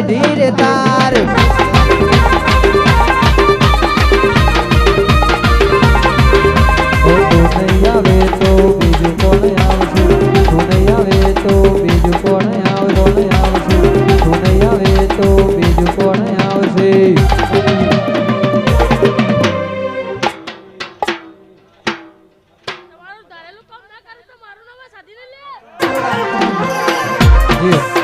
પેઢી રે તાર ઓ આવે તો બીજું કોણ આવશે તું નહીં આવે તો બીજું કોણ આવે કોણ આવશે તું નહીં આવે તો બીજું કોણ આવશે તમારું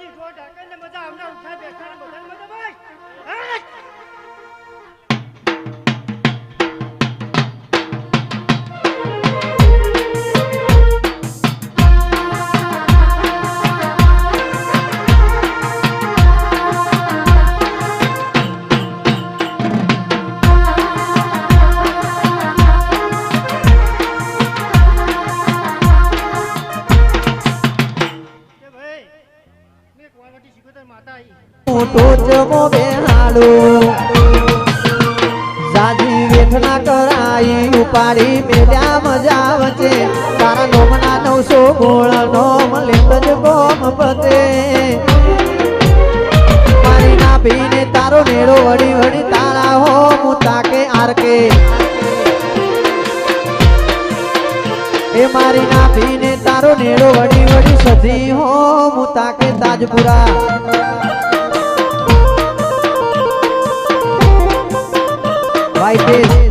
ઘર કુવાસી ઢોર ઢાંકીને મજા આવનાર ઉઠાય બેસનાર ક્વોલિટી શીખો માતા આવી મોટો ચમો બેહાડો. સાજી વેઠના કરાઈ, ઉપાડી મેલ્યા મજા વચ્ચે. તારા નોમના નવસો ગોળ, નોમ લેત કોમ પતે. મારી ના તારો મેળો વળી વળી તારા હો હું તાકે આરકે. એ મારી ના પીને તારો નેડો વળી વળી સધી. હો હું તાકે તાજપુરા. ભાઈ